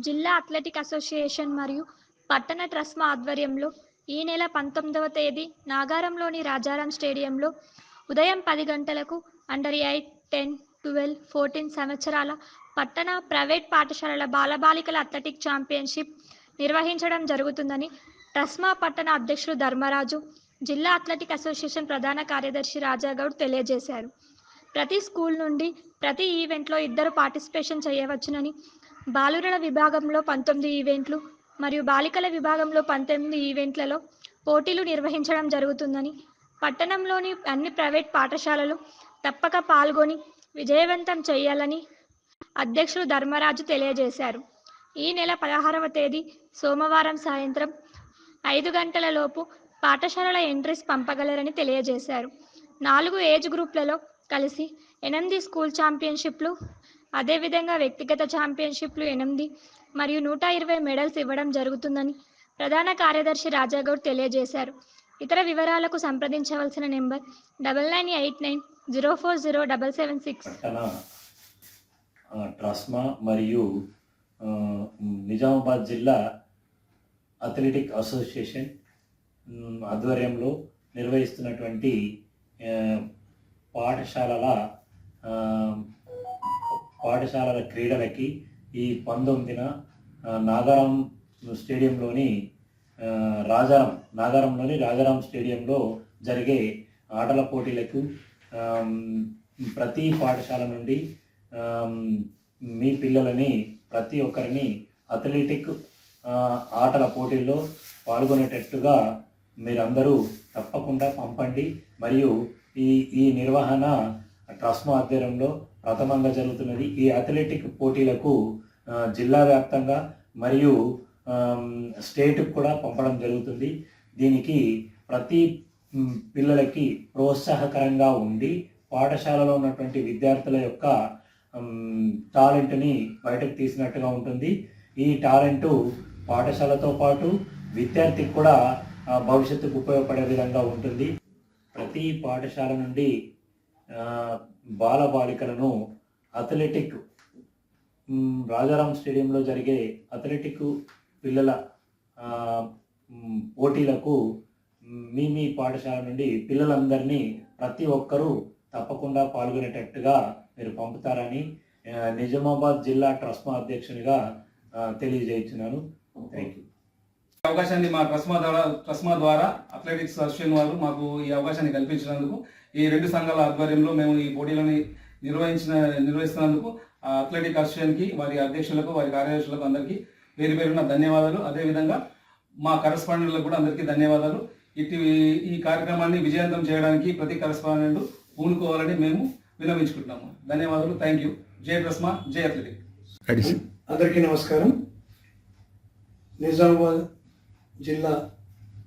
జిల్లా athletic association మరియు పట్టణ ట్రస్మా ఆధ్వర్యంలో ఈ నెల పంతొమ్మిదవ తేదీ నాగారంలోని రాజారాం స్టేడియంలో ఉదయం పది గంటలకు under eight ten twelve fourteen సంవత్సరాల పట్టణ ప్రైవేట్ పాఠశాలల బాలబాలికల అథ్లెటిక్ ఛాంపియన్షిప్ నిర్వహించడం జరుగుతుందని ట్రస్మా పట్టణ అధ్యక్షుడు ధర్మరాజు జిల్లా అథ్లెటిక్ అసోసియేషన్ ప్రధాన కార్యదర్శి రాజాగౌడ్ తెలియజేశారు. ప్రతి స్కూల్ నుండి ప్రతి ఈవెంట్లో ఇద్దరు పార్టిసిపేషన్ చేయవచ్చునని బాలురల విభాగంలో పంతొమ్మిది ఈవెంట్లు మరియు బాలికల విభాగంలో పంతొమ్మిది ఈవెంట్లలో పోటీలు నిర్వహించడం జరుగుతుందని పట్టణంలోని అన్ని ప్రైవేట్ పాఠశాలలు తప్పక పాల్గొని విజయవంతం చేయాలని అధ్యక్షుడు ధర్మరాజు తెలియజేశారు. ఈ నెల పదహారవ తేదీ సోమవారం సాయంత్రం ఐదు గంటల లోపు పాఠశాలల ఎంట్రీస్ పంపగలరని తెలియజేశారు. నాలుగు ఏజ్ గ్రూప్లలో కలిసి ఎనిమిది స్కూల్ ఛాంపియన్షిప్లు అదేవిధంగా వ్యక్తిగత ఛాంపియన్షిప్లు ఎనిమిది మరియు నూట ఇరవై మెడల్స్ ఇవ్వడం జరుగుతుందని ప్రధాన కార్యదర్శి రాజాగౌడ్ తెలియజేశారు. ఇతర వివరాలకు సంప్రదించవలసిన number double nine eight nine zero four zero double seven six. Trusma మరియు నిజామాబాద్ జిల్లా అథ్లెటిక్ అసోసియేషన్ ఆధ్వర్యంలో నిర్వహిస్తున్నటువంటి పాఠశాలల పాఠశాలల క్రీడలకి ఈ పంతొమ్మిదిన నాగారాం నాగారం స్టేడియంలోని రాజారాం నాగారంలోని రాజారాం స్టేడియంలో జరిగే ఆటల పోటీలకు ప్రతి పాఠశాల నుండి మీ పిల్లలని ప్రతి ఒక్కరిని అథ్లెటిక్ ఆటల పోటీల్లో పాల్గొనేటట్టుగా మీరందరూ తప్పకుండా పంపండి. మరియు ఈ ఈ నిర్వహణ ట్రస్మా ఆధ్వర్యంలో ప్రథమంగా జరుగుతున్నది. ఈ అథ్లెటిక్ పోటీలకు జిల్లా వ్యాప్తంగా మరియు స్టేట్కు స్టేట్కి కూడా పంపడం జరుగుతుంది. దీనికి ప్రతి పిల్లలకి ప్రోత్సాహకరంగా ఉండి పాఠశాలలో ఉన్నటువంటి విద్యార్థుల యొక్క టాలెంట్ని బయటకు తీసినట్టుగా ఉంటుంది. ఈ టాలెంటు పాఠశాలతో పాటు విద్యార్థికి కూడా భవిష్యత్తుకు ఉపయోగపడే విధంగా ఉంటుంది. ప్రతి పాఠశాల నుండి బాలబాలికలను బాల బాలికలను అథ్లెటిక్ రాజారాం స్టేడియంలో జరిగే అథ్లెటిక్ పిల్లల పోటీలకు మీ మీ పాఠశాల నుండి పిల్లలందరినీ ప్రతి ఒక్కరూ తప్పకుండా పాల్గొనేటట్టుగా మీరు పంపుతారని నిజామాబాద్ జిల్లా ట్రస్మా అధ్యక్షునిగా తెలియజేస్తున్నాను. థ్యాంక్ యూ అవకాశాన్ని మా ట్రస్మా ద్వారా ట్రస్మా ద్వారా అథ్లెటిక్స్ అసోసియేషన్ వారు మాకు ఈ అవకాశాన్ని కల్పించినందుకు ఈ రెండు సంఘాల ఆధ్వర్యంలో మేము ఈ పోటీలను నిర్వహించిన నిర్వహిస్తున్నందుకు ఆ అథ్లెటిక్ అసోసియేషన్కి వారి అధ్యక్షులకు వారి కార్యదర్శులకు అందరికీ పేరు పేరున ధన్యవాదాలు. అదేవిధంగా మా కరస్పాండెంట్లకు కూడా అందరికీ ధన్యవాదాలు. ఇటు ఈ కార్యక్రమాన్ని విజయవంతం చేయడానికి ప్రతి కరస్పాండెంట్ పూనుకోవాలని మేము విన్నవించుకుంటున్నాము. ధన్యవాదాలు. Thank you. జై ట్రస్మా జై అథ్లెటిక్. అందరికీ నమస్కారం. నిజామాబాద్ జిల్లా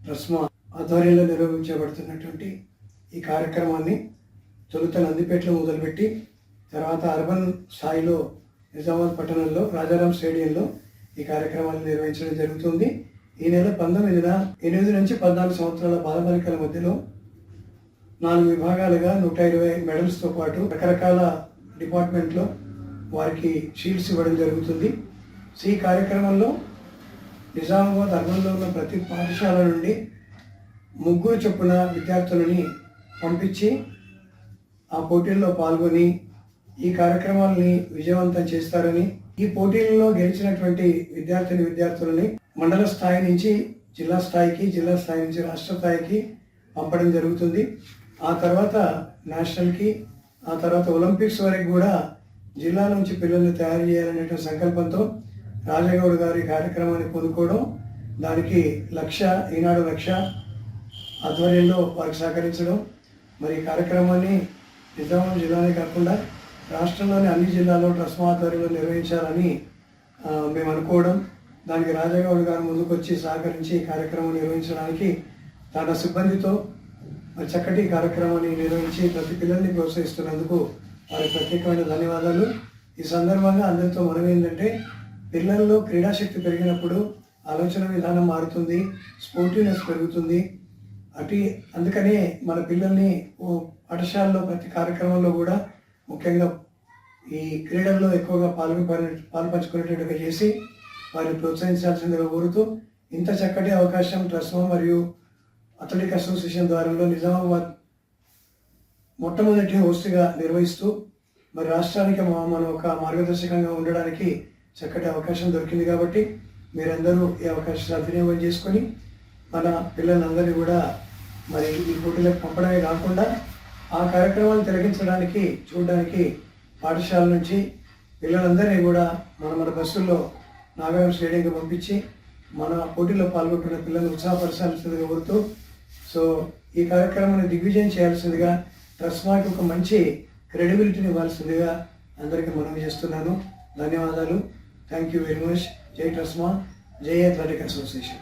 రస్మా ఆధ్వర్యంలో నిర్వహించబడుతున్నటువంటి ఈ కార్యక్రమాన్ని తొలుత నందిపేటలో మొదలుపెట్టి తర్వాత అర్బన్ స్థాయిలో నిజామాబాద్ పట్టణంలో రాజారాం స్టేడియంలో ఈ కార్యక్రమాన్ని నిర్వహించడం జరుగుతుంది. ఈ నెల పంతొమ్మిదిన ఎనిమిది నుంచి పద్నాలుగు సంవత్సరాల బాలబాలికల మధ్యలో నాలుగు విభాగాలుగా నూట ఇరవై మెడల్స్తో పాటు రకరకాల డిపార్ట్మెంట్లో వారికి షీల్డ్స్ ఇవ్వడం జరుగుతుంది. ఈ కార్యక్రమంలో నిజామాబాద్ అర్బన్లో ఉన్న ప్రతి పాఠశాల నుండి ముగ్గురు చొప్పున విద్యార్థులని పంపించి ఆ పోటీల్లో పాల్గొని ఈ కార్యక్రమాలని విజయవంతం చేస్తారని ఈ పోటీలలో గెలిచినటువంటి విద్యార్థిని విద్యార్థులని మండల స్థాయి నుంచి జిల్లా స్థాయికి జిల్లా స్థాయి నుంచి రాష్ట్ర స్థాయికి పంపడం జరుగుతుంది. ఆ తర్వాత నేషనల్కి ఆ తర్వాత ఒలింపిక్స్ వరకు కూడా జిల్లా నుంచి పిల్లల్ని తయారు చేయాలనే సంకల్పంతో రాజగౌడ్ గారి కార్యక్రమాన్ని పొందుకోవడం దానికి లక్ష ఈనాడు లక్ష ఆధ్వర్యంలో వారికి సహకరించడం. మరి ఈ కార్యక్రమాన్ని నిజామాబాద్ జిల్లానే కాకుండా రాష్ట్రంలోని అన్ని జిల్లాల్లో ట్రస్మా ఆధ్వర్యంలో నిర్వహించాలని మేము అనుకోవడం. దానికి రాజగౌడ్ గారు ముందుకొచ్చి సహకరించి కార్యక్రమం నిర్వహించడానికి తన సిబ్బందితో మరి చక్కటి కార్యక్రమాన్ని నిర్వహించి ప్రతి పిల్లల్ని ప్రోత్సహిస్తున్నందుకు వారికి ప్రత్యేకమైన ధన్యవాదాలు. ఈ సందర్భంగా అందరితో మనం ఏంటంటే పిల్లల్లో క్రీడాశక్తి పెరిగినప్పుడు ఆలోచన విధానం మారుతుంది స్పోర్టివ్నెస్ పెరుగుతుంది. అటు అందుకనే మన పిల్లల్ని ఓ పాఠశాలలో ప్రతి కార్యక్రమంలో కూడా ముఖ్యంగా ఈ క్రీడల్లో ఎక్కువగా పాల్గొ పాల్పంచుకునేటట్టుగా చేసి వారిని ప్రోత్సహించాల్సిందిగా కోరుతూ ఇంత చక్కటి అవకాశం ట్రస్మా మరియు అథ్లెటిక్ అసోసియేషన్ ద్వారంలో నిజామాబాద్ మొట్టమొదటి హోస్ట్గా నిర్వహిస్తూ మరి రాష్ట్రానికి మా- మనం ఒక మార్గదర్శకంగా ఉండడానికి చక్కటి అవకాశం దొరికింది కాబట్టి మీరందరూ ఈ అవకాశం సద్వినియోగం చేసుకొని మన పిల్లలందరినీ కూడా మరి ఈ పోటీలకు పంపడమే కాకుండా ఆ కార్యక్రమాన్ని తిలకించడానికి చూడడానికి పాఠశాల నుంచి పిల్లలందరినీ కూడా మన మన బస్సుల్లో నాగారం స్టేడియంకి పంపించి మన పోటీలో పాల్గొంటున్న పిల్లలు ఉత్సాహపరచాల్సిందిగా కోరుతూ సో ఈ కార్యక్రమాన్ని దిగ్విజయం చేయాల్సిందిగా ట్రస్మాకి ఒక మంచి క్రెడిబిలిటీని ఇవ్వాల్సిందిగా అందరికీ మనవి చేస్తున్నాను. ధన్యవాదాలు. Thank you very much. Jai Trasma, Jai Athletic Association.